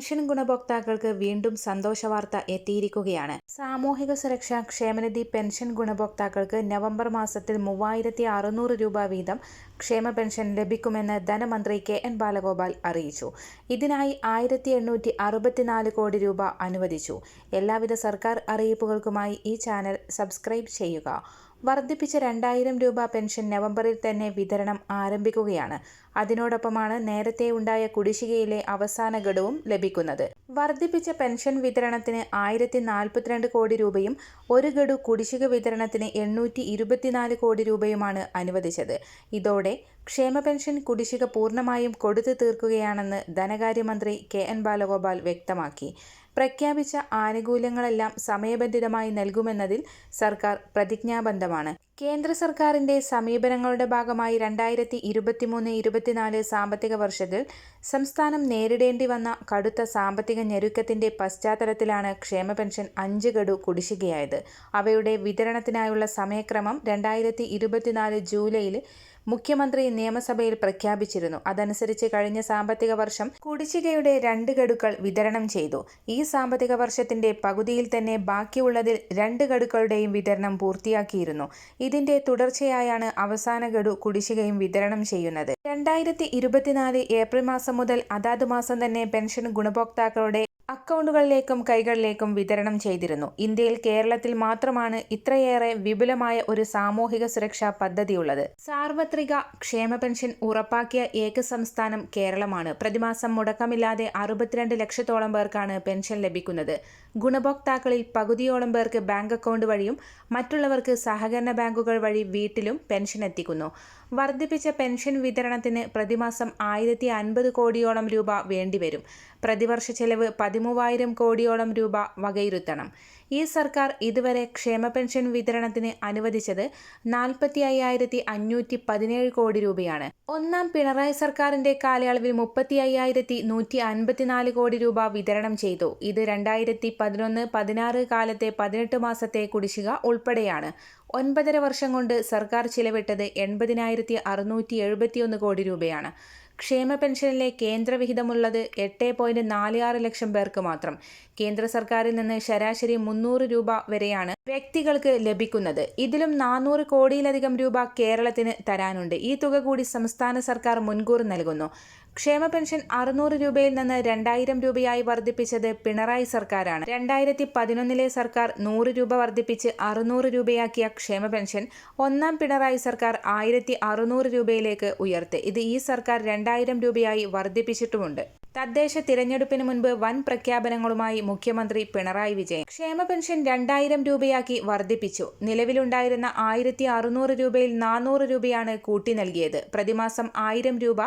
Pension ഗുണഭോക്താക്കൾക്ക് വീണ്ടും സന്തോഷ വാർത്ത എത്തിയിരിക്കുകയാണ്. സാമൂഹിക സുരക്ഷാ ക്ഷേമനിധി പെൻഷൻ ഗുണഭോക്താക്കൾക്ക് നവംബർ മാസത്തിൽ മൂവായിരത്തി അറുന്നൂറ് രൂപ വീതം ക്ഷേമ പെൻഷൻ ലഭിക്കുമെന്ന് ധനമന്ത്രി കെ എൻ ബാലഗോപാൽ അറിയിച്ചു. ഇതിനായി ആയിരത്തി എണ്ണൂറ്റി അറുപത്തിനാല് കോടി രൂപ അനുവദിച്ചു. എല്ലാവിധ സർക്കാർ അറിയിപ്പുകൾക്കുമായി ഈ ചാനൽ സബ്സ്ക്രൈബ് ചെയ്യുക. വർദ്ധിപ്പിച്ച രണ്ടായിരം രൂപ പെൻഷൻ നവംബറിൽ തന്നെ വിതരണം ആരംഭിക്കുകയാണ്. അതിനോടൊപ്പമാണ് നേരത്തെ ഉണ്ടായ കുടിശ്ശികയിലെ അവസാന ഘടവും ലഭിക്കുന്നത്. വർദ്ധിപ്പിച്ച പെൻഷൻ വിതരണത്തിന് ആയിരത്തി നാൽപ്പത്തിരണ്ട് കോടി രൂപയും ഒരു ഗഡു കുടിശ്ശിക വിതരണത്തിന് എണ്ണൂറ്റി ഇരുപത്തിനാല് കോടി രൂപയുമാണ് അനുവദിച്ചത്. ഇതോടെ ക്ഷേമ പെൻഷൻ കുടിശ്ശിക പൂർണമായും കൊടുത്തു തീർക്കുകയാണെന്ന് ധനകാര്യമന്ത്രി കെ എൻ ബാലഗോപാൽ വ്യക്തമാക്കി. പ്രഖ്യാപിച്ച ആനുകൂല്യങ്ങളെല്ലാം സമയബന്ധിതമായി നൽകുമെന്നതിൽ സർക്കാർ പ്രതിജ്ഞാബദ്ധമാണ്. കേന്ദ്ര സർക്കാരിന്റെ സമീപനങ്ങളുടെ ഭാഗമായി രണ്ടായിരത്തി ഇരുപത്തിമൂന്ന് ഇരുപത്തിനാല് സാമ്പത്തിക വർഷത്തിൽ സംസ്ഥാനം നേരിടേണ്ടി വന്ന കടുത്ത സാമ്പത്തിക ഞെരുക്കത്തിന്റെ പശ്ചാത്തലത്തിലാണ് ക്ഷേമ പെൻഷൻ അഞ്ച് ഗഡു കുടിശ്ശികയായത്. അവയുടെ വിതരണത്തിനായുള്ള സമയക്രമം രണ്ടായിരത്തി ഇരുപത്തിനാല് ജൂലൈയിൽ മുഖ്യമന്ത്രി നിയമസഭയിൽ പ്രഖ്യാപിച്ചിരുന്നു. അതനുസരിച്ച് കഴിഞ്ഞ സാമ്പത്തിക വർഷം കുടിശ്ശികയുടെ രണ്ട് ഗഡുക്കൾ വിതരണം ചെയ്തു. ഈ സാമ്പത്തിക വർഷത്തിന്റെ പകുതിയിൽ തന്നെ ബാക്കിയുള്ളതിൽ രണ്ട് ഗഡുക്കളുടെയും വിതരണം പൂർത്തിയാക്കിയിരുന്നു. ഇതിന്റെ തുടർച്ചയായാണ് അവസാന ഗഡു കുടിശ്ശികയും വിതരണം ചെയ്യുന്നത്. രണ്ടായിരത്തി ഇരുപത്തിനാല് ഏപ്രിൽ മാസം മുതൽ അതാത് മാസം തന്നെ പെൻഷൻ ഗുണഭോക്താക്കളുടെ അക്കൗണ്ടുകളിലേക്കും കൈകളിലേക്കും വിതരണം ചെയ്തിരുന്നു. ഇന്ത്യയിൽ കേരളത്തിൽ മാത്രമാണ് ഇത്രയേറെ വിപുലമായ ഒരു സാമൂഹിക സുരക്ഷാ പദ്ധതിയുള്ളത്. സാർവത്രിക ക്ഷേമ പെൻഷൻ ഉറപ്പാക്കിയ ഏക സംസ്ഥാനം കേരളമാണ്. പ്രതിമാസം മുടക്കമില്ലാതെ അറുപത്തിരണ്ട് ലക്ഷത്തോളം പേർക്കാണ് പെൻഷൻ ലഭിക്കുന്നത്. ഗുണഭോക്താക്കളിൽ പകുതിയോളം പേർക്ക് ബാങ്ക് അക്കൗണ്ട് വഴിയും മറ്റുള്ളവർക്ക് സഹകരണ ബാങ്കുകൾ വഴി വീട്ടിലും പെൻഷൻ എത്തിക്കുന്നു. വർദ്ധിപ്പിച്ച പെൻഷൻ വിതരണത്തിന് പ്രതിമാസം ആയിരത്തി അൻപത് കോടിയോളം രൂപ വേണ്ടിവരും. പ്രതിവർഷ ചെലവ് പതിമൂവായിരം കോടിയോളം രൂപ വകയിരുത്തണം. ഈ സർക്കാർ ഇതുവരെ ക്ഷേമ പെൻഷൻ വിതരണത്തിന് അനുവദിച്ചത് നാൽപ്പത്തി അയ്യായിരത്തി അഞ്ഞൂറ്റി പതിനേഴ് കോടി രൂപയാണ്. ഒന്നാം പിണറായി സർക്കാരിന്റെ കാലയളവിൽ മുപ്പത്തി അയ്യായിരത്തി നൂറ്റി അൻപത്തിനാല് കോടി രൂപ വിതരണം ചെയ്തു. ഇത് രണ്ടായിരത്തി പതിനൊന്ന് പതിനാറ് കാലത്തെ പതിനെട്ട് മാസത്തെ കുടിശ്ശിക ഉൾപ്പെടെയാണ്. ഒൻപതര വർഷം കൊണ്ട് സർക്കാർ ചിലവിട്ടത് എൺപതിനായിരത്തി അറുന്നൂറ്റി എഴുപത്തിയൊന്ന് കോടി രൂപയാണ്. ക്ഷേമ പെൻഷനിലെ കേന്ദ്രവിഹിതമുള്ളത് എട്ട് പോയിന്റ് നാല് ആറ് ലക്ഷം പേർക്ക് മാത്രം. കേന്ദ്ര സർക്കാരിൽ നിന്ന് ശരാശരി മുന്നൂറ് രൂപ വരെയാണ് വ്യക്തികൾക്ക് ലഭിക്കുന്നത്. ഇതിലും നാനൂറ് കോടിയിലധികം രൂപ കേരളത്തിന് തരാനുണ്ട്. ഈ തുക കൂടി സംസ്ഥാന സർക്കാർ മുൻകൂർ നൽകുന്നു. ക്ഷേമ പെൻഷൻ അറുന്നൂറ് രൂപയിൽ നിന്ന് രണ്ടായിരം രൂപയായി വർദ്ധിപ്പിച്ചത് പിണറായി സർക്കാരാണ്. രണ്ടായിരത്തി പതിനൊന്നിലെ സർക്കാർ നൂറ് രൂപ വർദ്ധിപ്പിച്ച് അറുന്നൂറ് രൂപയാക്കിയ ക്ഷേമ പെൻഷൻ ഒന്നാം പിണറായി സർക്കാർ ആയിരത്തി അറുന്നൂറ് രൂപയിലേക്ക് ഉയർത്തി. ഇത് ഈ സർക്കാർ രണ്ടായിരം രൂപയായി വർദ്ധിപ്പിച്ചിട്ടുമുണ്ട്. തദ്ദേശ തിരഞ്ഞെടുപ്പിന് മുൻപ് വൻ പ്രഖ്യാപനങ്ങളുമായി മുഖ്യമന്ത്രി പിണറായി വിജയൻ ക്ഷേമ പെൻഷൻ രണ്ടായിരം രൂപയാക്കി വർദ്ധിപ്പിച്ചു. നിലവിലുണ്ടായിരുന്ന ആയിരത്തി അറുന്നൂറ് രൂപയിൽ നാനൂറ് രൂപയാണ് കൂട്ടി നൽകിയത്. പ്രതിമാസം ആയിരം രൂപ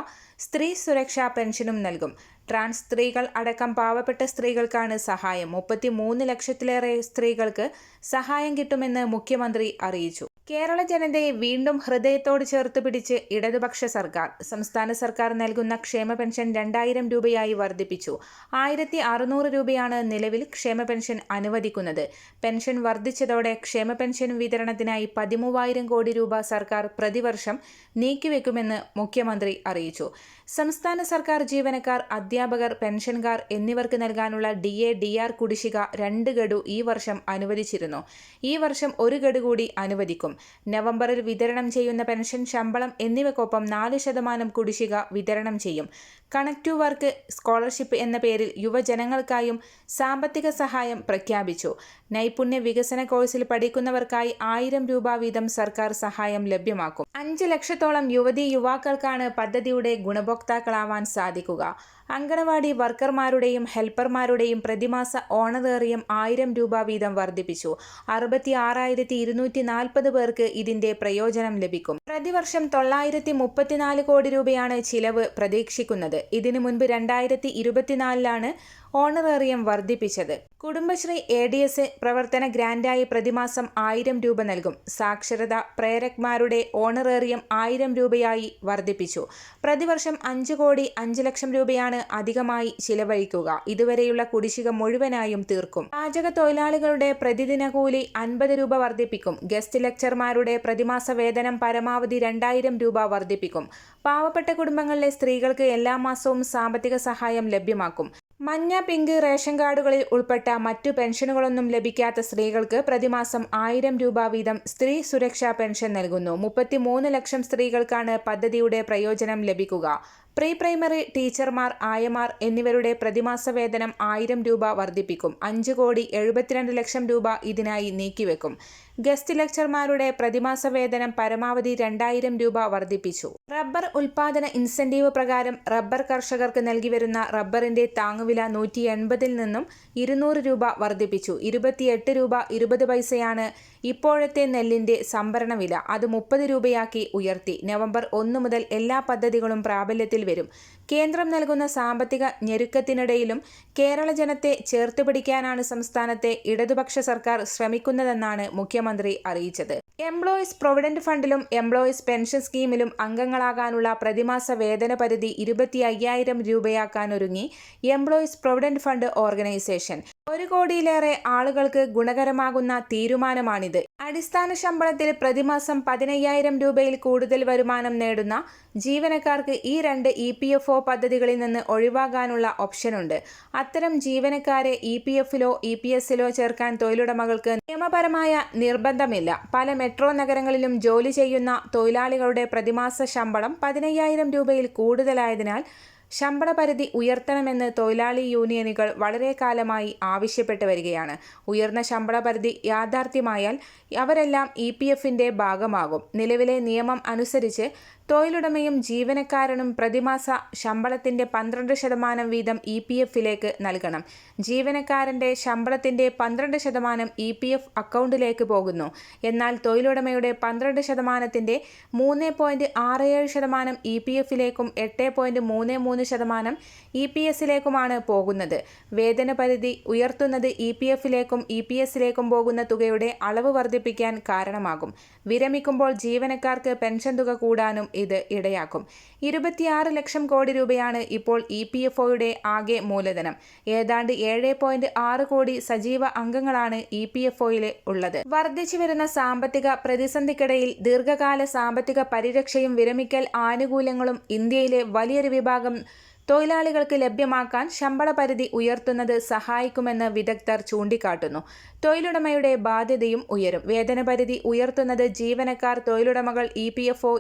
സ്ത്രീ സുരക്ഷാ പെൻഷനും നൽകും. ട്രാൻസ് സ്ത്രീകൾ അടക്കം പാവപ്പെട്ട സ്ത്രീകൾക്കാണ് സഹായം. മുപ്പത്തി മൂന്ന് ലക്ഷത്തിലേറെ സ്ത്രീകൾക്ക് സഹായം കിട്ടുമെന്ന് മുഖ്യമന്ത്രി അറിയിച്ചു. കേരള ജനതയെ വീണ്ടും ഹൃദയത്തോട് ചേർത്ത് പിടിച്ച് ഇടതുപക്ഷ സർക്കാർ സംസ്ഥാന സർക്കാർ നൽകുന്ന ക്ഷേമ പെൻഷൻ രണ്ടായിരം രൂപയായി വർദ്ധിപ്പിച്ചു. ആയിരത്തി അറുന്നൂറ് രൂപയാണ് നിലവിൽ ക്ഷേമ പെൻഷൻ അനുവദിക്കുന്നത്. പെൻഷൻ വർദ്ധിച്ചതോടെ ക്ഷേമ പെൻഷൻ വിതരണത്തിനായി പതിമൂവായിരം കോടി രൂപ സർക്കാർ പ്രതിവർഷം നീക്കിവെക്കുമെന്ന് മുഖ്യമന്ത്രി അറിയിച്ചു. സംസ്ഥാന സർക്കാർ ജീവനക്കാർ അധ്യാപകർ പെൻഷൻകാർ എന്നിവർക്ക് നൽകാനുള്ള ഡി എ ഡി ആർ കുടിശ്ശിക രണ്ട് ഗഡു ഈ വർഷം അനുവദിച്ചിരുന്നു. ഈ വർഷം ഒരു ഗഡു കൂടി അനുവദിക്കും. നവംബറിൽ വിതരണം ചെയ്യുന്ന പെൻഷൻ ശമ്പളം എന്നിവയ്ക്കൊപ്പം നാല് ശതമാനം കുടിശ്ശിക വിതരണം ചെയ്യും. കണക്ട് ടു വർക്ക് സ്കോളർഷിപ്പ് എന്ന പേരിൽ യുവജനങ്ങൾക്കായും സാമ്പത്തിക സഹായം പ്രഖ്യാപിച്ചു. നൈപുണ്യ വികസന കോഴ്സിൽ പഠിക്കുന്നവർക്കായി ആയിരം രൂപ വീതം സർക്കാർ സഹായം ലഭ്യമാക്കും. അഞ്ച് ലക്ഷത്തോളം യുവതി യുവാക്കൾക്കാണ് പദ്ധതിയുടെ ഗുണഭോക്താക്കളാവാൻ സാധിക്കുക. അങ്കണവാടി വർക്കർമാരുടെയും ഹെൽപ്പർമാരുടെയും പ്രതിമാസ ഓണറേറിയം ആയിരം രൂപ വീതം വർദ്ധിപ്പിച്ചു. അറുപത്തി ആറായിരത്തി ഇരുന്നൂറ്റി നാൽപ്പത് പേർക്ക് ഇതിന്റെ പ്രയോജനം ലഭിക്കും. പ്രതിവർഷം തൊള്ളായിരത്തി മുപ്പത്തിനാല് കോടി രൂപയാണ് ചിലവ് പ്രതീക്ഷിക്കുന്നത്. ഇതിനു മുൻപ് രണ്ടായിരത്തി ഇരുപത്തിനാലിലാണ് ഓണറേറിയം വർദ്ധിപ്പിച്ചത്. കുടുംബശ്രീ എ ഡി എസ് പ്രവർത്തന ഗ്രാൻഡായി പ്രതിമാസം ആയിരം രൂപ നൽകും. സാക്ഷരത പ്രേരക്മാരുടെ ഓണറേറിയം ആയിരം രൂപയായി വർദ്ധിപ്പിച്ചു. പ്രതിവർഷം അഞ്ച് കോടി അഞ്ച് ലക്ഷം രൂപയാണ് അധികമായി ചിലവഴിക്കുക. ഇതുവരെയുള്ള കുടിശ്ശിക മുഴുവനായും തീർക്കും. പാചക തൊഴിലാളികളുടെ പ്രതിദിന കൂലി അൻപത് രൂപ വർദ്ധിപ്പിക്കും. ഗസ്റ്റ് ലെക്ചർമാരുടെ പ്രതിമാസ വേതനം പരമാവധി രണ്ടായിരം രൂപ വർദ്ധിപ്പിക്കും. പാവപ്പെട്ട കുടുംബങ്ങളിലെ സ്ത്രീകൾക്ക് എല്ലാ മാസവും സാമ്പത്തിക സഹായം ലഭ്യമാക്കും. മഞ്ഞ പിങ്ക് റേഷൻ കാർഡുകളിൽ ഉൾപ്പെട്ട മറ്റു പെൻഷനുകളൊന്നും ലഭിക്കാത്ത സ്ത്രീകൾക്ക് പ്രതിമാസം ആയിരം രൂപ വീതം സ്ത്രീ സുരക്ഷാ പെൻഷൻ നൽകുന്നു. മുപ്പത്തിമൂന്ന് ലക്ഷം സ്ത്രീകൾക്കാണ് പദ്ധതിയുടെ പ്രയോജനം ലഭിക്കുക. പ്രീ പ്രൈമറി ടീച്ചർമാർ ആയമാർ എന്നിവരുടെ പ്രതിമാസ വേതനം ആയിരം രൂപ വർദ്ധിപ്പിക്കും. അഞ്ച് കോടി എഴുപത്തിരണ്ട് ലക്ഷം രൂപ ഇതിനായി നീക്കിവെക്കും. ഗസ്റ്റ് ലെക്ചർമാരുടെ പ്രതിമാസ വേതനം പരമാവധി രണ്ടായിരം രൂപ വർദ്ധിപ്പിച്ചു. റബ്ബർ ഉൽപാദന ഇൻസെന്റീവ് പ്രകാരം റബ്ബർ കർഷകർക്ക് നൽകിവരുന്ന റബ്ബറിന്റെ താങ്ങുവില നൂറ്റി എൺപതിൽ നിന്നും ഇരുന്നൂറ് രൂപ വർദ്ധിപ്പിച്ചു. ഇരുപത്തിയെട്ട് രൂപ ഇരുപത് പൈസയാണ് ഇപ്പോഴത്തെ നെല്ലിന്റെ സംഭരണ വില. അത് മുപ്പത് രൂപയാക്കി ഉയർത്തി. നവംബർ ഒന്ന് മുതൽ എല്ലാ പദ്ധതികളും പ്രാബല്യത്തിൽ വരും. കേന്ദ്രം നൽകുന്ന സാമ്പത്തിക ഞെരുക്കത്തിനിടയിലും കേരള ജനത്തെ ചേർത്തുപിടിക്കാനാണ് സംസ്ഥാനത്തെ ഇടതുപക്ഷ സർക്കാർ ശ്രമിക്കുന്നതെന്നാണ് മുഖ്യമന്ത്രി അറിയിച്ചത്. എംപ്ലോയീസ് പ്രൊവിഡന്റ് ഫണ്ടിലും എംപ്ലോയീസ് പെൻഷൻ സ്കീമിലും അംഗങ്ങളാകാനുള്ള പ്രതിമാസ വേതന പരിധി ഇരുപത്തി അയ്യായിരം രൂപയാക്കാനൊരുങ്ങി എംപ്ലോയീസ് പ്രൊവിഡന്റ് ഫണ്ട് ഓർഗനൈസേഷൻ. ഒരു കോടിയിലേറെ ആളുകൾക്ക് ഗുണകരമാകുന്ന തീരുമാനമാണിത്. അടിസ്ഥാന ശമ്പളത്തിൽ പ്രതിമാസം പതിനയ്യായിരം രൂപയിൽ കൂടുതൽ വരുമാനം നേടുന്ന ജീവനക്കാർക്ക് ഈ രണ്ട് ഇ പി എഫ് ഒ പദ്ധതികളിൽ നിന്ന് ഒഴിവാകാനുള്ള ഓപ്ഷനുണ്ട്. അത്തരം ജീവനക്കാരെ ഇ പി എഫിലോ ഇ പി എസിലോ ചേർക്കാൻ തൊഴിലുടമകൾക്ക് നിയമപരമായ നിർബന്ധമില്ല. പല മെട്രോ നഗരങ്ങളിലും ജോലി ചെയ്യുന്ന തൊഴിലാളികളുടെ പ്രതിമാസ ശമ്പളം പതിനയ്യായിരം രൂപയിൽ കൂടുതലായതിനാൽ ശമ്പള പരിധി ഉയർത്തണമെന്ന് തൊഴിലാളി യൂണിയനുകൾ വളരെ കാലമായി ആവശ്യപ്പെട്ടു വരികയാണ്. ഉയർന്ന ശമ്പള പരിധി യാഥാർത്ഥ്യമായാൽ അവരെല്ലാം ഇ പി എഫിന്റെ ഭാഗമാകും. നിലവിലെ നിയമം അനുസരിച്ച് തൊഴിലുടമയും ജീവനക്കാരനും പ്രതിമാസ ശമ്പളത്തിന്റെ പന്ത്രണ്ട് ശതമാനം വീതം ഇ പി എഫിലേക്ക് നൽകണം. ജീവനക്കാരന്റെ ശമ്പളത്തിന്റെ പന്ത്രണ്ട് ശതമാനം ഇ പി എഫ് അക്കൗണ്ടിലേക്ക് പോകുന്നു. എന്നാൽ തൊഴിലുടമയുടെ പന്ത്രണ്ട് ശതമാനത്തിന്റെ മൂന്ന് പോയിന്റ് ആറ് ഏഴ് ശതമാനം ഇ പി എഫിലേക്കും എട്ട് പോയിന്റ് മൂന്ന് മൂന്ന് ശതമാനം ഇ പി എസിലേക്കുമാണ് പോകുന്നത്. വേതന പരിധി ഉയർത്തുന്നത് ഇ പി എഫിലേക്കും ഇ പി എസിലേക്കും പോകുന്ന തുകയുടെ അളവ് വർദ്ധിപ്പിക്കാൻ കാരണമാകും. വിരമിക്കുമ്പോൾ ജീവനക്കാർക്ക് പെൻഷൻ തുക കൂടാനും ഇത് ഇടയാക്കും. ഇരുപത്തിയാറ് ലക്ഷം കോടി രൂപയാണ് ഇപ്പോൾ ഇ പി എഫ് ഒയുടെ ആകെ മൂലധനം. ഏതാണ്ട് ഏഴ് പോയിന്റ് ആറ് കോടി സജീവ അംഗങ്ങളാണ് ഇ പി എഫ് ഉള്ളത്. വർദ്ധിച്ചു വരുന്ന സാമ്പത്തിക പ്രതിസന്ധിക്കിടയിൽ ദീർഘകാല സാമ്പത്തിക പരിരക്ഷയും വിരമിക്കൽ ആനുകൂല്യങ്ങളും ഇന്ത്യയിലെ വലിയൊരു വിഭാഗം തൊഴിലാളികൾക്ക് ലഭ്യമാക്കാൻ ശമ്പള പരിധി ഉയർത്തുന്നത് സഹായിക്കുമെന്ന് വിദഗ്ധർ ചൂണ്ടിക്കാട്ടുന്നു. തൊഴിലുടമയുടെ ബാധ്യതയും ഉയരും. വേതന പരിധി ഉയർത്തുന്നത് ജീവനക്കാർ തൊഴിലുടമകൾ ഇ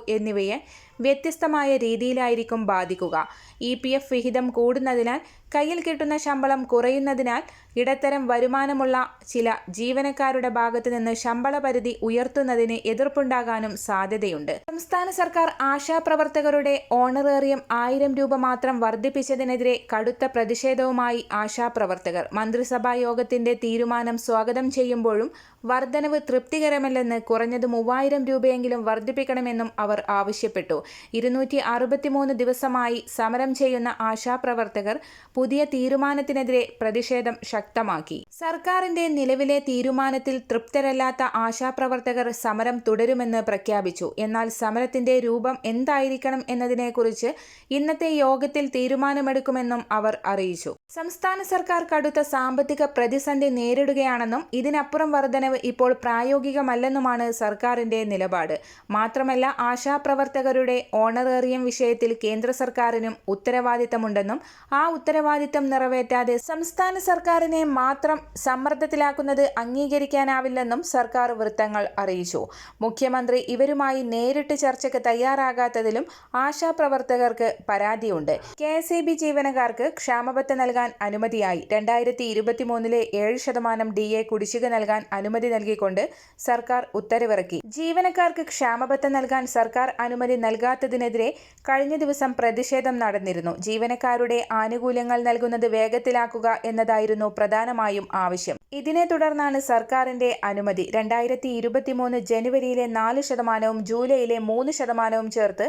എന്നിവയെ വ്യത്യസ്തമായ രീതിയിലായിരിക്കും ബാധിക്കുക. ഇ പി എഫ് വിഹിതം കൂടുന്നതിനാൽ കയ്യിൽ കിട്ടുന്ന ശമ്പളം കുറയുന്നതിനാൽ ഇടത്തരം വരുമാനമുള്ള ചില ജീവനക്കാരുടെ ഭാഗത്തു നിന്ന് ശമ്പള പരിധി ഉയർത്തുന്നതിന് എതിർപ്പുണ്ടാകാനും സാധ്യതയുണ്ട്. സംസ്ഥാന സർക്കാർ ആശാപ്രവർത്തകരുടെ ഓണറേറിയം ആയിരം രൂപ മാത്രം വർദ്ധിപ്പിച്ചതിനെതിരെ കടുത്ത പ്രതിഷേധവുമായി ആശാപ്രവർത്തകർ മന്ത്രിസഭാ യോഗത്തിന്റെ തീരുമാനം സ്വാഗതം ചെയ്യുമ്പോഴും വർധനവ് തൃപ്തികരമല്ലെന്ന് കുറഞ്ഞത് മൂവായിരം രൂപയെങ്കിലും വർദ്ധിപ്പിക്കണമെന്നും അവർ ആവശ്യപ്പെട്ടു. ഇരുന്നൂറ്റി അറുപത്തിമൂന്ന് ദിവസമായി സമരം ചെയ്യുന്ന ആശാപ്രവർത്തകർ പുതിയ തീരുമാനത്തിനെതിരെ പ്രതിഷേധം ശക്തമാക്കി. സർക്കാരിന്റെ നിലവിലെ തീരുമാനത്തിൽ തൃപ്തരല്ലാത്ത ആശാപ്രവർത്തകർ സമരം തുടരുമെന്ന് പ്രഖ്യാപിച്ചു. എന്നാൽ സമരത്തിന്റെ രൂപം എന്തായിരിക്കണം എന്നതിനെക്കുറിച്ച് ഇന്നത്തെ യോഗത്തിൽ തീരുമാനമെടുക്കുമെന്നും അവർ അറിയിച്ചു. സംസ്ഥാന സർക്കാർ കടുത്ത സാമ്പത്തിക പ്രതിസന്ധി നേരിടുകയാണെന്നും ഇതിനപ്പുറം വർധനവ് ഇപ്പോൾ പ്രായോഗികമല്ലെന്നുമാണ് സർക്കാരിന്റെ നിലപാട്. മാത്രമല്ല ആശാപ്രവർത്തകരുടെ ഓണറേറിയം വിഷയത്തിൽ കേന്ദ്ര സർക്കാരിനും ഉത്തരവാദിത്തമുണ്ടെന്നും ആ ഉത്തരവാദിത്തം നിറവേറ്റാതെ സംസ്ഥാന സർക്കാരിനെ മാത്രം സമ്മർദ്ദത്തിലാക്കുന്നത് അംഗീകരിക്കാനാവില്ലെന്നും സർക്കാർ വൃത്തങ്ങൾ അറിയിച്ചു. മുഖ്യമന്ത്രി ഇവരുമായി നേരിട്ട് ചർച്ചയ്ക്ക് തയ്യാറാകാത്തതിലും ആശാപ്രവർത്തകർക്ക് പരാതിയുണ്ട്. കെ എസ് ഇ ബി ജീവനക്കാർക്ക് ക്ഷാമബത്ത നൽകാൻ അനുമതിയായി. രണ്ടായിരത്തി ഇരുപത്തിമൂന്നിലെ ഏഴ് ശതമാനം ഡി എ കുടിശ്ശിക നൽകാൻ അനുമതി നൽകിക്കൊണ്ട് സർക്കാർ ഉത്തരവിറക്കി. ജീവനക്കാർക്ക് ക്ഷാമബത്ത നൽകാൻ സർക്കാർ അനുമതി നൽകാത്തതിനെതിരെ കഴിഞ്ഞ ദിവസം പ്രതിഷേധം നടന്നിരുന്നു. ജീവനക്കാരുടെ ആനുകൂല്യങ്ങൾ നൽകുന്നത് വേഗത്തിലാക്കുക എന്നതായിരുന്നു പ്രധാനമായും ആവശ്യം. ഇതിനെ തുടർന്നാണ് സർക്കാരിന്റെ അനുമതി. രണ്ടായിരത്തി ഇരുപത്തിമൂന്ന് ജനുവരിയിലെ നാല് ശതമാനവും ജൂലൈയിലെ മൂന്ന് ശതമാനവും ചേർത്ത്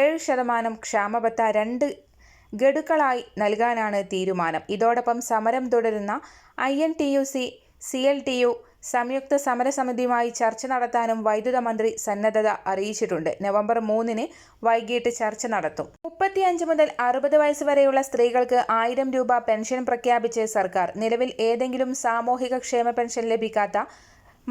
ഏഴ് ശതമാനം ക്ഷാമബത്ത രണ്ട് ഗഡുക്കളായി നൽകാനാണ് തീരുമാനം. ഇതോടൊപ്പം സമരം തുടരുന്ന I N T U C C I T U സംയുക്ത സമരസമിതിയുമായി ചർച്ച നടത്താനും വൈദ്യുത മന്ത്രി സന്നദ്ധത അറിയിച്ചിട്ടുണ്ട്. നവംബർ മൂന്നിന് വൈകിട്ട് ചർച്ച നടത്തും. മുപ്പത്തിയഞ്ച് മുതൽ അറുപത് വയസ്സ് വരെയുള്ള സ്ത്രീകൾക്ക് ആയിരം രൂപ പെൻഷൻ പ്രഖ്യാപിച്ച് സർക്കാർ. നിലവിൽ ഏതെങ്കിലും സാമൂഹിക ക്ഷേമ പെൻഷൻ ലഭിക്കാത്ത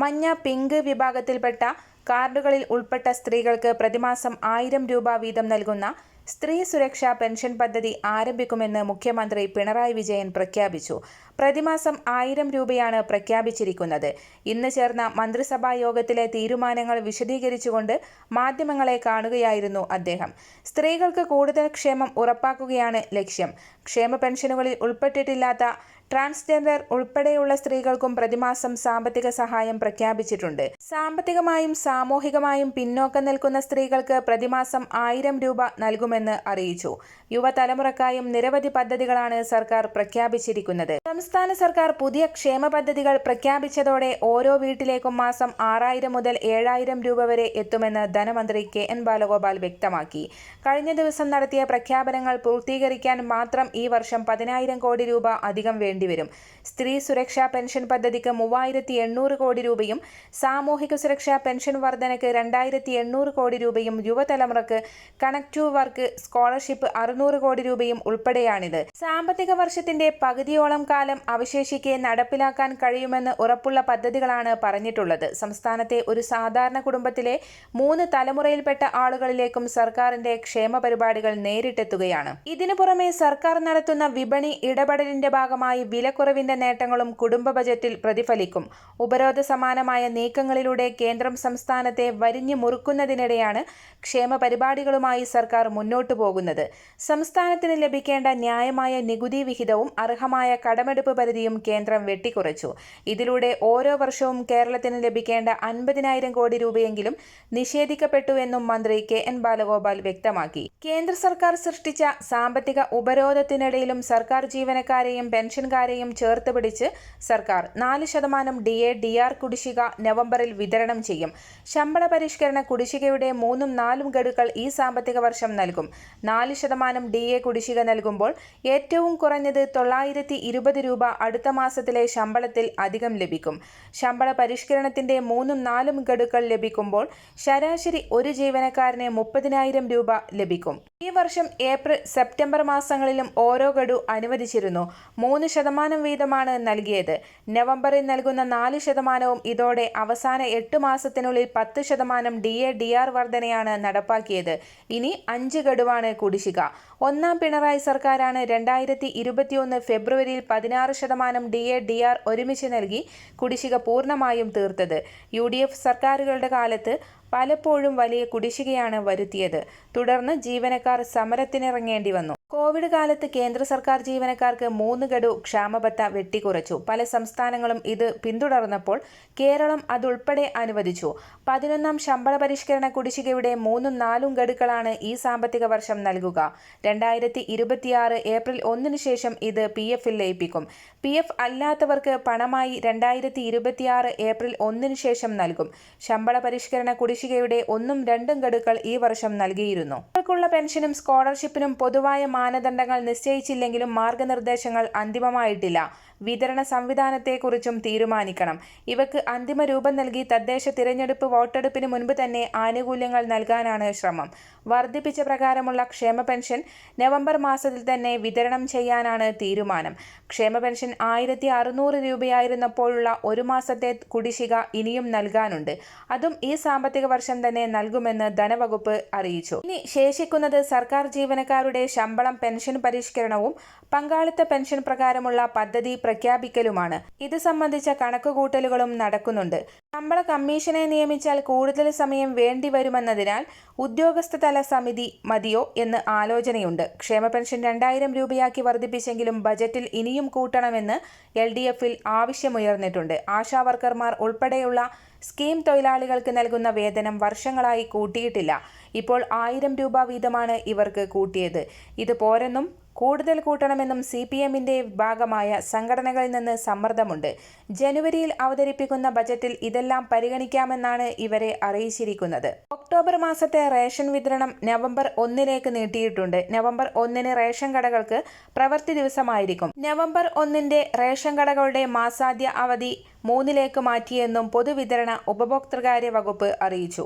മഞ്ഞ പിങ്ക് വിഭാഗത്തിൽപ്പെട്ട കാർഡുകളിൽ ഉൾപ്പെട്ട സ്ത്രീകൾക്ക് പ്രതിമാസം ആയിരം രൂപ വീതം നൽകുന്ന സ്ത്രീ സുരക്ഷാ പെൻഷൻ പദ്ധതി ആരംഭിക്കുമെന്ന് മുഖ്യമന്ത്രി പിണറായി വിജയൻ പ്രഖ്യാപിച്ചു. പ്രതിമാസം ആയിരം രൂപയാണ് പ്രഖ്യാപിച്ചിരിക്കുന്നത്. ഇന്ന് ചേർന്ന മന്ത്രിസഭാ യോഗത്തിലെ തീരുമാനങ്ങൾ വിശദീകരിച്ചുകൊണ്ട് മാധ്യമങ്ങളെ കാണുകയായിരുന്നു അദ്ദേഹം. സ്ത്രീകൾക്ക് കൂടുതൽ ക്ഷേമം ഉറപ്പാക്കുകയാണ് ലക്ഷ്യം. ക്ഷേമ പെൻഷനുകളിൽ ഉൾപ്പെട്ടിട്ടില്ലാത്ത ട്രാൻസ്ജെൻഡർ ഉൾപ്പെടെയുള്ള സ്ത്രീകൾക്കും പ്രതിമാസം സാമ്പത്തിക സഹായം പ്രഖ്യാപിച്ചിട്ടുണ്ട്. സാമ്പത്തികമായും സാമൂഹികമായും പിന്നോക്കം നിൽക്കുന്ന സ്ത്രീകൾക്ക് പ്രതിമാസം ആയിരം രൂപ നൽകുമെന്ന് അറിയിച്ചു. യുവതലമുറക്കായും നിരവധി പദ്ധതികളാണ് സർക്കാർ പ്രഖ്യാപിച്ചിരിക്കുന്നത്. സംസ്ഥാന സർക്കാർ പുതിയ ക്ഷേമ പദ്ധതികൾ പ്രഖ്യാപിച്ചതോടെ ഓരോ വീട്ടിലേക്കും മാസം ആറായിരം മുതൽ ഏഴായിരം രൂപ വരെ എത്തുമെന്ന് ധനമന്ത്രി കെ എൻ ബാലഗോപാൽ വ്യക്തമാക്കി. കഴിഞ്ഞ ദിവസം നടത്തിയ പ്രഖ്യാപനങ്ങൾ പൂർത്തീകരിക്കാൻ മാത്രം ഈ വർഷം പതിനായിരം കോടി രൂപ അധികം വേണ്ടിവരും. സ്ത്രീ സുരക്ഷാ പെൻഷൻ പദ്ധതിക്ക് മൂവായിരത്തി എണ്ണൂറ് കോടി രൂപയും സാമൂഹിക സുരക്ഷാ പെൻഷൻ വർധനയ്ക്ക് രണ്ടായിരത്തി എണ്ണൂറ് കോടി രൂപയും യുവതലമുറക്ക് കണക്ട് ടു വർക്ക് സ്കോളർഷിപ്പ് അറുന്നൂറ് കോടി രൂപയും ഉൾപ്പെടെയാണിത്. സാമ്പത്തിക വർഷത്തിന്റെ പകുതിയോളം കാലം അവശേഷിക്കെ നടപ്പിലാക്കാൻ കഴിയുമെന്ന് ഉറപ്പുള്ള പദ്ധതികളാണ് പറഞ്ഞിട്ടുള്ളത്. സംസ്ഥാനത്തെ ഒരു സാധാരണ കുടുംബത്തിലെ മൂന്ന് തലമുറയിൽപ്പെട്ട ആളുകളിലേക്കും സർക്കാരിന്റെ ക്ഷേമ പരിപാടികൾ നേരിട്ടെത്തുകയാണ്. ഇതിനു പുറമെ സർക്കാർ നടത്തുന്ന വിപണി ഇടപെടലിന്റെ ഭാഗമായി വിലക്കുറവിന്റെ നേട്ടങ്ങളും കുടുംബ ബജറ്റിൽ പ്രതിഫലിക്കും. ഉപരോധ സമാനമായ നീക്കങ്ങളിലൂടെ കേന്ദ്രം സംസ്ഥാനത്തെ വരിഞ്ഞു മുറുക്കുന്നതിനിടെയാണ് ക്ഷേമ പരിപാടികളുമായി സർക്കാർ മുന്നോട്ടു പോകുന്നത്. സംസ്ഥാനത്തിന് ലഭിക്കേണ്ട ന്യായമായ നികുതി വിഹിതവും അർഹമായ കടമെടുപ്പ് പരിധിയും കേന്ദ്രം വെട്ടിക്കുറച്ചു. ഇതിലൂടെ ഓരോ വർഷവും കേരളത്തിന് ലഭിക്കേണ്ട അൻപതിനായിരം കോടി രൂപയെങ്കിലും നിഷേധിക്കപ്പെട്ടു എന്നും മന്ത്രി കെ എൻ ബാലഗോപാൽ വ്യക്തമാക്കി. കേന്ദ്ര സർക്കാർ സൃഷ്ടിച്ച സാമ്പത്തിക ഉപരോധത്തിനിടയിലും സർക്കാർ ജീവനക്കാരെയും പെൻഷൻകാരെയും ചേർത്ത് പിടിച്ച് സർക്കാർ നാല് ശതമാനം ഡി എ ഡി ആർ കുടിശ്ശിക നവംബറിൽ വിതരണം ചെയ്യും. ശമ്പള പരിഷ്കരണ കുടിശ്ശികയുടെ മൂന്നും നാലും ഗഡുക്കൾ ഈ സാമ്പത്തിക വർഷം നൽകും. നാല് ശതമാനം ഡി എ കുടിശ്ശിക നൽകുമ്പോൾ ഏറ്റവും കുറഞ്ഞത് തൊള്ളായിരത്തി ഇരുപത് രൂപ അടുത്ത മാസത്തിലെ ശമ്പളത്തിൽ അധികം ലഭിക്കും. ശമ്പള പരിഷ്കരണത്തിന്റെ മൂന്നും നാലും ഗഡുക്കൾ ലഭിക്കുമ്പോൾ ശരാശരി ഒരു ജീവനക്കാരന് മുപ്പതിനായിരം രൂപ ലഭിക്കും. ഈ വർഷം ഏപ്രിൽ സെപ്റ്റംബർ മാസങ്ങളിലും ഓരോ ഗഡു അനുവദിച്ചിരുന്നു. മൂന്ന് ശതമാനം വീതമാണ് നൽകിയത്. നവംബറിൽ നൽകുന്ന നാല് ശതമാനവും ഇതോടെ അവസാന എട്ട് മാസത്തിനുള്ളിൽ പത്ത് ശതമാനം ഡി എ ഡി ആർ വർധനയാണ് നടപ്പാക്കിയത്. ഇനി അഞ്ച് ഗഡുവാണ് കുടിശ്ശിക. ഒന്നാം പിണറായി സർക്കാരാണ് രണ്ടായിരത്തി ഇരുപത്തിയൊന്ന് ഫെബ്രുവരിയിൽ പതിനാറ് ശതമാനം ഡി എ ഡി ആർ ഒരുമിച്ച് നൽകി കുടിശ്ശിക പൂർണമായും തീർത്തത്. യു ഡി എഫ് സർക്കാരുകളുടെ കാലത്ത് പലപ്പോഴും വലിയ കുടിശ്ശികയാണ് വരുത്തിയത്. തുടർന്ന് ജീവനക്കാർ സമരത്തിനിറങ്ങേണ്ടി വന്നു. കോവിഡ് കാലത്ത് കേന്ദ്ര സർക്കാർ ജീവനക്കാർക്ക് മൂന്ന് ഗഡു ക്ഷാമബത്ത വെട്ടിക്കുറച്ചു. പല സംസ്ഥാനങ്ങളും ഇത് പിന്തുടർന്നപ്പോൾ കേരളം അതുൾപ്പെടെ അനുവദിച്ചു. പതിനൊന്നാം ശമ്പള പരിഷ്കരണ കുടിശ്ശികയുടെ മൂന്നും നാലും ഗഡുക്കളാണ് ഈ സാമ്പത്തിക വർഷം നൽകുക. രണ്ടായിരത്തി ഇരുപത്തിയാറ് ഏപ്രിൽ ഒന്നിനു ശേഷം ഇത് പി എഫിൽ ലയിപ്പിക്കും. പി എഫ് അല്ലാത്തവർക്ക് പണമായി രണ്ടായിരത്തി ഇരുപത്തിയാറ് ഏപ്രിൽ ഒന്നിനു ശേഷം നൽകും. ശമ്പള പരിഷ്കരണ കുടിശ്ശികയുടെ ഒന്നും രണ്ടും ഗഡുക്കൾ ഈ വർഷം നൽകിയിരുന്നു. ഇവർക്കുള്ള പെൻഷനും സ്കോളർഷിപ്പിനും പൊതുവായ മാനദണ്ഡങ്ങൾ നിശ്ചയിച്ചില്ലെങ്കിലും മാർഗനിർദ്ദേശങ്ങൾ അന്തിമമായിട്ടില്ല. വിതരണ സംവിധാനത്തെക്കുറിച്ചും തീരുമാനിക്കണം. ഇവക്ക് അന്തിമ രൂപം നൽകി തദ്ദേശ തിരഞ്ഞെടുപ്പ് വോട്ടെടുപ്പിന് മുൻപ് തന്നെ ആനുകൂല്യങ്ങൾ നൽകാനാണ് ശ്രമം. വർദ്ധിപ്പിച്ച പ്രകാരമുള്ള ക്ഷേമ പെൻഷൻ നവംബർ മാസത്തിൽ തന്നെ വിതരണം ചെയ്യാനാണ് തീരുമാനം. ക്ഷേമ പെൻഷൻ ആയിരത്തി അറുന്നൂറ് രൂപയായിരുന്നപ്പോഴുള്ള ഒരു മാസത്തെ കുടിശ്ശിക ഇനിയും നൽകാനുണ്ട്. അതും ഈ സാമ്പത്തിക വർഷം തന്നെ നൽകുമെന്ന് ധനവകുപ്പ് അറിയിച്ചു. ഇനി ശേഷിക്കുന്നത് സർക്കാർ ജീവനക്കാരുടെ ശമ്പളം പെൻഷൻ പരിഷ്കരണവും പങ്കാളിത്ത പെൻഷൻ പ്രകാരമുള്ള പദ്ധതി പ്രഖ്യാപിക്കലുമാണ്. ഇത് സംബന്ധിച്ച കണക്കുകൂട്ടലുകളും നടക്കുന്നുണ്ട്. ശമ്പള കമ്മീഷനെ നിയമിച്ചാൽ കൂടുതൽ സമയം വേണ്ടി വരുമെന്നതിനാൽ ഉദ്യോഗസ്ഥതല സമിതി മതിയോ എന്ന് ആലോചനയുണ്ട്. ക്ഷേമ പെൻഷൻ രണ്ടായിരം രൂപയാക്കി വർദ്ധിപ്പിച്ചെങ്കിലും ബജറ്റിൽ ഇനിയും കൂട്ടണമെന്ന് എൽ ഡി എഫിൽ ആവശ്യമുയർന്നിട്ടുണ്ട്. ആശാ വർക്കർമാർ ഉൾപ്പെടെയുള്ള സ്കീം തൊഴിലാളികൾക്ക് നൽകുന്ന വേതനം വർഷങ്ങളായി കൂട്ടിയിട്ടില്ല. ഇപ്പോൾ ആയിരം രൂപ വീതമാണ് ഇവർക്ക് കൂട്ടിയത്. ഇത് പോരെന്നും കൂടുതൽ കൂട്ടണമെന്നും സി പി എമ്മിന്റെ ഭാഗമായ സംഘടനകളിൽ നിന്ന് സമ്മർദ്ദമുണ്ട്. ജനുവരിയിൽ അവതരിപ്പിക്കുന്ന ബജറ്റിൽ ഇതെല്ലാം പരിഗണിക്കാമെന്നാണ് ഇവരെ അറിയിച്ചിരിക്കുന്നത്. ഒക്ടോബർ മാസത്തെ റേഷൻ വിതരണം നവംബർ ഒന്നിലേക്ക് നീട്ടിയിട്ടുണ്ട്. നവംബർ ഒന്നിന് റേഷൻ കടകൾക്ക് പ്രവൃത്തി ദിവസമായിരിക്കും. നവംബർ ഒന്നിന്റെ റേഷൻ കടകളുടെ മാസാദ്യ അവധി മൂന്നിലേക്ക് മാറ്റിയെന്നും പൊതുവിതരണ ഉപഭോക്തൃകാര്യ വകുപ്പ് അറിയിച്ചു.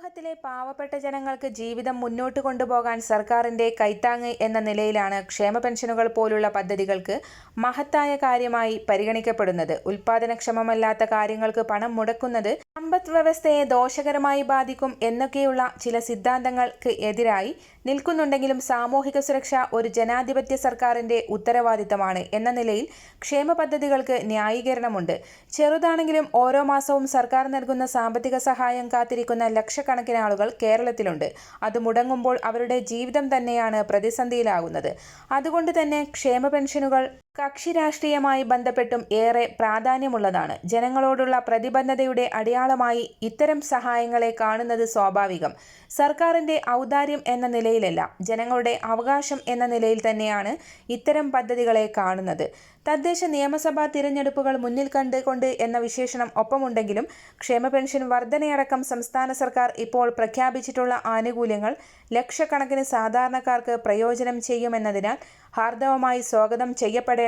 സമൂഹത്തിലെ പാവപ്പെട്ട ജനങ്ങൾക്ക് ജീവിതം മുന്നോട്ട് കൊണ്ടുപോകാൻ സർക്കാരിന്റെ കൈത്താങ് എന്ന നിലയിലാണ് ക്ഷേമ പെൻഷനുകൾ പോലുള്ള പദ്ധതികൾക്ക് മഹത്തായ കാര്യമായി പരിഗണിക്കപ്പെടുന്നത്. ഉൽപാദനക്ഷമമല്ലാത്ത കാര്യങ്ങൾക്ക് പണം മുടക്കുന്നത് സമ്പദ് വ്യവസ്ഥയെ ദോഷകരമായി ബാധിക്കും എന്നൊക്കെയുള്ള ചില സിദ്ധാന്തങ്ങൾക്ക് എതിരായി നിൽക്കുന്നുണ്ടെങ്കിലും സാമൂഹിക സുരക്ഷ ഒരു ജനാധിപത്യ സർക്കാരിന്റെ ഉത്തരവാദിത്തമാണ് എന്ന നിലയിൽ ക്ഷേമ പദ്ധതികൾക്ക് ന്യായീകരണമുണ്ട്. ചെറുതാണെങ്കിലും ഓരോ മാസവും സർക്കാർ നൽകുന്ന സാമ്പത്തിക സഹായം കാത്തിരിക്കുന്ന ലക്ഷക്കണക്കിന് ആളുകൾ കേരളത്തിലുണ്ട്. അത് മുടങ്ങുമ്പോൾ അവരുടെ ജീവിതം തന്നെയാണ് പ്രതിസന്ധിയിലാകുന്നത്. അതുകൊണ്ട് തന്നെ ക്ഷേമ പെൻഷനുകൾ കക്ഷി രാഷ്ട്രീയമായി ബന്ധപ്പെട്ടും ഏറെ പ്രാധാന്യമുള്ളതാണ്. ജനങ്ങളോടുള്ള പ്രതിബദ്ധതയുടെ അടയാളമായി ഇത്തരം സഹായങ്ങളെ കാണുന്നത് സ്വാഭാവികം. സർക്കാരിന്റെ ഔദാര്യം എന്ന നിലയിലല്ല ജനങ്ങളുടെ അവകാശം എന്ന നിലയിൽ തന്നെയാണ് ഇത്തരം പദ്ധതികളെ കാണുന്നത്. തദ്ദേശ നിയമസഭാ തിരഞ്ഞെടുപ്പുകൾ മുന്നിൽ കണ്ടുകൊണ്ട് എന്ന വിശേഷണം ഒപ്പമുണ്ടെങ്കിലും ക്ഷേമ പെൻഷൻ വർധനയടക്കം സംസ്ഥാന സർക്കാർ ഇപ്പോൾ പ്രഖ്യാപിച്ചിട്ടുള്ള ആനുകൂല്യങ്ങൾ ലക്ഷക്കണക്കിന് സാധാരണക്കാർക്ക് പ്രയോജനം ചെയ്യുമെന്നതിനാൽ ഹാർദവമായി സ്വാഗതം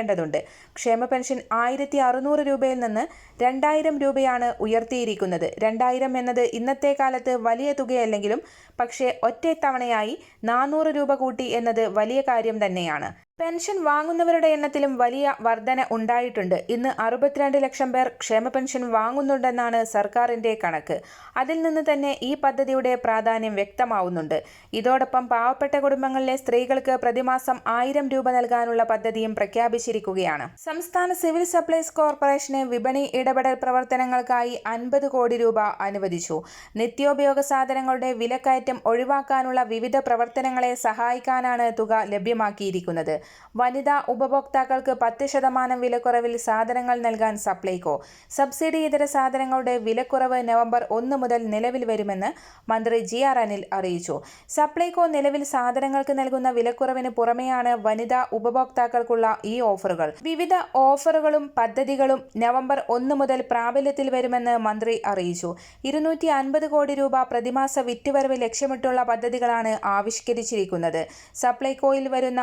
ചെയ്യപ്പെടേണ്ടതുണ്ട് ക്ഷേമ പെൻഷൻ ആയിരത്തി അറുന്നൂറ് രൂപയിൽ നിന്ന് രണ്ടായിരം രൂപയാണ് ഉയർത്തിയിരിക്കുന്നത്. രണ്ടായിരം എന്നത് ഇന്നത്തെ കാലത്ത് വലിയ തുകയല്ലെങ്കിലും പക്ഷേ ഒറ്റത്തവണയായി നാനൂറ് രൂപ കൂട്ടി എന്നത് വലിയ കാര്യം തന്നെയാണ്. പെൻഷൻ വാങ്ങുന്നവരുടെ എണ്ണത്തിലും വലിയ വർധന ഉണ്ടായിട്ടുണ്ട്. ഇന്ന് അറുപത്തിരണ്ട് ലക്ഷം പേർ ക്ഷേമ പെൻഷൻ വാങ്ങുന്നുണ്ടെന്നാണ് സർക്കാരിന്റെ കണക്ക്. അതിൽ നിന്ന് തന്നെ ഈ പദ്ധതിയുടെ പ്രാധാന്യം വ്യക്തമാവുന്നുണ്ട്. ഇതോടൊപ്പം പാവപ്പെട്ട കുടുംബങ്ങളിലെ സ്ത്രീകൾക്ക് പ്രതിമാസം ആയിരം രൂപ നൽകാനുള്ള പദ്ധതിയും പ്രഖ്യാപിച്ചിരിക്കുകയാണ്. സംസ്ഥാന സിവിൽ സപ്ലൈസ് കോർപ്പറേഷന് വിപണി ഇടപെടൽ പ്രവർത്തനങ്ങൾക്കായി അൻപത് കോടി രൂപ അനുവദിച്ചു. നിത്യോപയോഗ സാധനങ്ങളുടെ വിലക്കയറ്റം ഒഴിവാക്കാനുള്ള വിവിധ പ്രവർത്തനങ്ങളെ സഹായിക്കാനാണ് തുക ലഭ്യമാക്കിയിരിക്കുന്നത്. വനിതാ ഉപഭോക്താക്കൾക്ക് പത്ത് ശതമാനം വിലക്കുറവിൽ സാധനങ്ങൾ നൽകാൻ സപ്ലൈകോ. സബ്സിഡി ഇതര സാധനങ്ങളുടെ വിലക്കുറവ് നവംബർ ഒന്ന് മുതൽ നിലവിൽ വരുമെന്ന് മന്ത്രി ജി ആർ അനിൽ അറിയിച്ചു. സപ്ലൈകോ നിലവിൽ സാധനങ്ങൾക്ക് നൽകുന്ന വിലക്കുറവിന് പുറമെയാണ് വനിതാ ഉപഭോക്താക്കൾക്കുള്ള ഈ ഓഫറുകൾ. വിവിധ ഓഫറുകളും പദ്ധതികളും നവംബർ ഒന്ന് മുതൽ പ്രാബല്യത്തിൽ വരുമെന്ന് മന്ത്രി അറിയിച്ചു. ഇരുന്നൂറ്റി അൻപത് കോടി രൂപ പ്രതിമാസ വിറ്റുവരവ് ലക്ഷ്യമിട്ടുള്ള പദ്ധതികളാണ് ആവിഷ്കരിച്ചിരിക്കുന്നത്. സപ്ലൈകോയിൽ വരുന്ന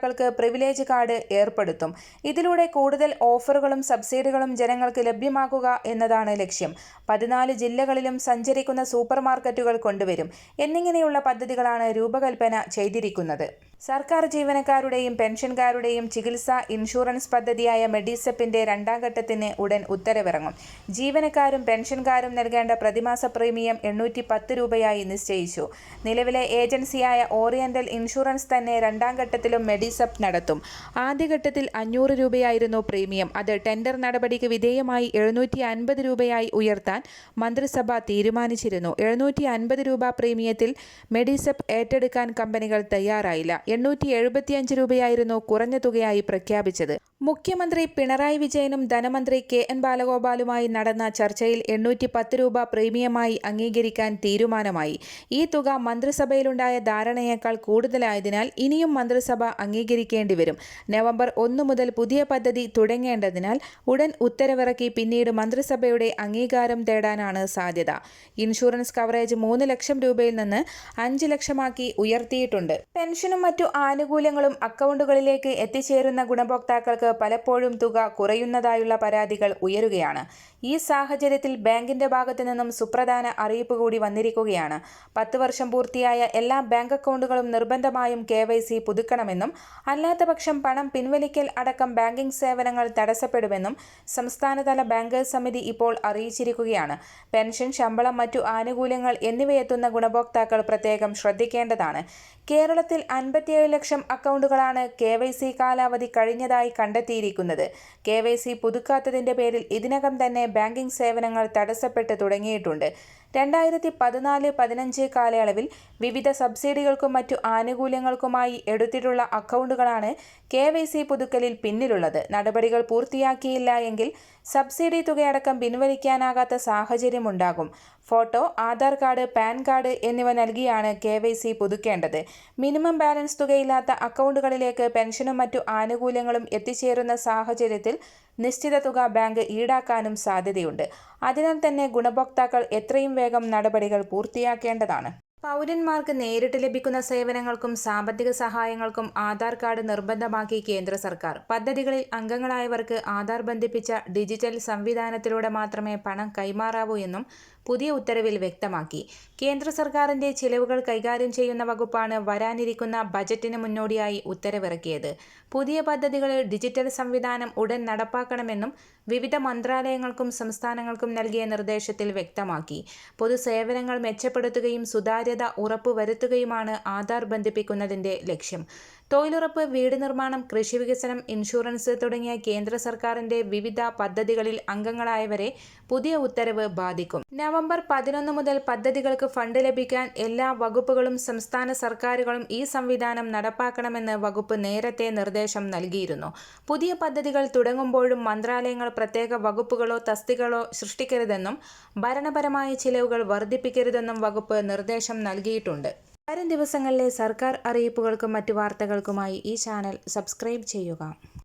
ഉപഭോക്താക്കൾക്ക് പ്രിവിലേജ് കാർഡ് ഏർപ്പെടുത്തും. ഇതിലൂടെ കൂടുതൽ ഓഫറുകളും സബ്സിഡികളും ജനങ്ങൾക്ക് ലഭ്യമാക്കുക എന്നതാണ് ലക്ഷ്യം. പതിനാല് ജില്ലകളിലും സഞ്ചരിക്കുന്ന സൂപ്പർ മാർക്കറ്റുകൾ കൊണ്ടുവരും. എന്നിങ്ങനെയുള്ള പദ്ധതികളാണ് രൂപകൽപ്പന ചെയ്തിരിക്കുന്നത്. സർക്കാർ ജീവനക്കാരുടെയും പെൻഷൻകാരുടെയും ചികിത്സാ ഇൻഷുറൻസ് പദ്ധതിയായ മെഡിസെപ്പിന്റെ രണ്ടാം ഘട്ടത്തിന് ഉടൻ ഉത്തരവിറങ്ങും. ജീവനക്കാരും പെൻഷൻകാരും നൽകേണ്ട പ്രതിമാസ പ്രീമിയം എണ്ണൂറ്റി പത്ത് രൂപയായി നിശ്ചയിച്ചു. നിലവിലെ ഏജൻസിയായ ഓറിയന്റൽ ഇൻഷുറൻസ് തന്നെ രണ്ടാം ഘട്ടത്തിലും മെഡിസെപ്പ് നടത്തും. ആദ്യഘട്ടത്തിൽ അഞ്ഞൂറ് രൂപയായിരുന്നു പ്രീമിയം. അത് ടെൻഡർ നടപടിക്ക് വിധേയമായി എഴുന്നൂറ്റി അൻപത് രൂപയായി ഉയർത്താൻ മന്ത്രിസഭ തീരുമാനിച്ചിരുന്നു. എഴുന്നൂറ്റി അൻപത് രൂപ പ്രീമിയത്തിൽ മെഡിസെപ്പ് ഏറ്റെടുക്കാൻ കമ്പനികൾ തയ്യാറായില്ല. എണ്ണൂറ്റി എഴുപത്തിയഞ്ച് രൂപയായിരുന്നു കുറഞ്ഞ തുകയായി പ്രഖ്യാപിച്ചത്. മുഖ്യമന്ത്രി പിണറായി വിജയനും ധനമന്ത്രി കെ എൻ ബാലഗോപാലുമായി നടന്ന ചർച്ചയിൽ എണ്ണൂറ്റി പത്ത് രൂപ പ്രീമിയമായി അംഗീകരിക്കാൻ തീരുമാനമായി. ഈ തുക മന്ത്രിസഭയിലുണ്ടായ ധാരണയേക്കാൾ കൂടുതലായതിനാൽ ഇനിയും മന്ത്രിസഭ അംഗീകരിക്കേണ്ടി വരും. നവംബർ ഒന്ന് മുതൽ പുതിയ പദ്ധതി തുടങ്ങേണ്ടതിനാൽ ഉടൻ ഉത്തരവിറക്കി പിന്നീട് മന്ത്രിസഭയുടെ അംഗീകാരം തേടാനാണ് സാധ്യത. ഇൻഷുറൻസ് കവറേജ് മൂന്ന് ലക്ഷം രൂപയിൽ നിന്ന് അഞ്ച് ലക്ഷമാക്കി ഉയർത്തിയിട്ടുണ്ട്. പെൻഷനും മറ്റു ആനുകൂല്യങ്ങളും അക്കൗണ്ടുകളിലേക്ക് എത്തിച്ചേരുന്ന ഗുണഭോക്താക്കൾക്ക് പലപ്പോഴും തുക കുറയുന്നതായുള്ള പരാതികൾ ഉയരുകയാണ്. ഈ സാഹചര്യത്തിൽ ബാങ്കിന്റെ ഭാഗത്തു നിന്നും സുപ്രധാന അറിയിപ്പ് കൂടി വന്നിരിക്കുകയാണ്. പത്ത് വർഷം പൂർത്തിയായ എല്ലാ ബാങ്ക് അക്കൗണ്ടുകളും നിർബന്ധമായും കെ പുതുക്കണമെന്നും അല്ലാത്തപക്ഷം പണം പിൻവലിക്കൽ അടക്കം ബാങ്കിംഗ് സേവനങ്ങൾ തടസ്സപ്പെടുമെന്നും സംസ്ഥാനതല ബാങ്കേഴ്സ് സമിതി ഇപ്പോൾ അറിയിച്ചിരിക്കുകയാണ്. പെൻഷൻ ശമ്പളം മറ്റു ആനുകൂല്യങ്ങൾ എന്നിവയെത്തുന്ന ഗുണഭോക്താക്കൾ പ്രത്യേകം ശ്രദ്ധിക്കേണ്ടതാണ്. കേരളത്തിൽ അൻപത്തിയേഴ് ലക്ഷം അക്കൗണ്ടുകളാണ് കെ വൈ സി കാലാവധി കഴിഞ്ഞതായി കണ്ടെത്തിയിരിക്കുന്നത്. കെ വൈ സി പുതുക്കാത്തതിന്റെ പേരിൽ ഇതിനകം തന്നെ ബാങ്കിംഗ് സേവനങ്ങൾ തടസ്സപ്പെട്ട് തുടങ്ങിയിട്ടുണ്ട്. രണ്ടായിരത്തി പതിനാല് പതിനഞ്ച് കാലയളവിൽ വിവിധ സബ്സിഡികൾക്കും മറ്റു ആനുകൂല്യങ്ങൾക്കുമായി എടുത്തിട്ടുള്ള അക്കൗണ്ടുകളാണ് കെ വൈ സി പുതുക്കലിൽ പിന്നിലുള്ളത്. നടപടികൾ പൂർത്തിയാക്കിയില്ല എങ്കിൽ സബ്സിഡി തുകയടക്കം പിൻവലിക്കാനാകാത്ത സാഹചര്യമുണ്ടാകും. Photo Aadhaar card PAN card എന്നിവ നൽകിയാണ് കെ വൈ സി പുതുക്കേണ്ടത്. മിനിമം ബാലൻസ് തുകയില്ലാത്ത അക്കൗണ്ടുകളിലേക്ക് പെൻഷനും മറ്റു ആനുകൂല്യങ്ങളും എത്തിച്ചേരുന്ന സാഹചര്യത്തിൽ നിശ്ചിത തുക ബാങ്ക് ഈടാക്കാനും സാധ്യതയുണ്ട്. അതിനാൽ തന്നെ ഗുണഭോക്താക്കൾ എത്രയും വേഗം നടപടികൾ പൂർത്തിയാക്കേണ്ടതാണ്. പൗരന്മാർക്ക് നേരിട്ട് ലഭിക്കുന്ന സേവനങ്ങൾക്കും സാമ്പത്തിക സഹായങ്ങൾക്കും ആധാർ കാർഡ് നിർബന്ധമാക്കി കേന്ദ്ര സർക്കാർ. പദ്ധതികളിൽ അംഗങ്ങളായവർക്ക് ആധാർ ബന്ധിപ്പിച്ച ഡിജിറ്റൽ സംവിധാനത്തിലൂടെ മാത്രമേ പണം കൈമാറാവൂ എന്നും പുതിയ ഉത്തരവിൽ വ്യക്തമാക്കി. കേന്ദ്ര സർക്കാരിന്റെ ചെലവുകൾ കൈകാര്യം ചെയ്യുന്ന വകുപ്പാണ് വരാനിരിക്കുന്ന ബജറ്റിന് മുന്നോടിയായി ഉത്തരവിറക്കിയത്. പുതിയ പദ്ധതികളിൽ ഡിജിറ്റൽ സംവിധാനം ഉടൻ നടപ്പാക്കണമെന്നും വിവിധ മന്ത്രാലയങ്ങൾക്കും സംസ്ഥാനങ്ങൾക്കും നൽകിയ നിർദ്ദേശത്തിൽ വ്യക്തമാക്കി. പൊതുസേവനങ്ങൾ മെച്ചപ്പെടുത്തുകയും സുതാര്യത ഉറപ്പുവരുത്തുകയുമാണ് ആധാർ ബന്ധിപ്പിക്കുന്നതിന്റെ ലക്ഷ്യം. തൊഴിലുറപ്പ് വീട് നിർമ്മാണം കൃഷി വികസനം ഇൻഷുറൻസ് തുടങ്ങിയ കേന്ദ്ര സർക്കാരിന്റെ വിവിധ പദ്ധതികളിൽ അംഗങ്ങളായവരെ പുതിയ ഉത്തരവ് ബാധിക്കും. നവംബർ പതിനൊന്ന് മുതൽ പദ്ധതികൾക്ക് ഫണ്ട് ലഭിക്കാൻ എല്ലാ വകുപ്പുകളും സംസ്ഥാന സർക്കാരുകളും ഈ സംവിധാനം നടപ്പാക്കണമെന്ന് വകുപ്പ് നേരത്തെ നിർദ്ദേശം നൽകിയിരുന്നു. പുതിയ പദ്ധതികൾ തുടങ്ങുമ്പോഴും മന്ത്രാലയങ്ങൾ പ്രത്യേക വകുപ്പുകളോ തസ്തികളോ സൃഷ്ടിക്കരുതെന്നും ഭരണപരമായ ചിലവുകൾ വർദ്ധിപ്പിക്കരുതെന്നും വകുപ്പ് നിർദ്ദേശം നൽകിയിട്ടുണ്ട്. വരും ദിവസങ്ങളിലെ സർക്കാർ അറിയിപ്പുകൾക്കും മറ്റു വാർത്തകൾക്കുമായി ഈ ചാനൽ സബ്സ്ക്രൈബ് ചെയ്യുക.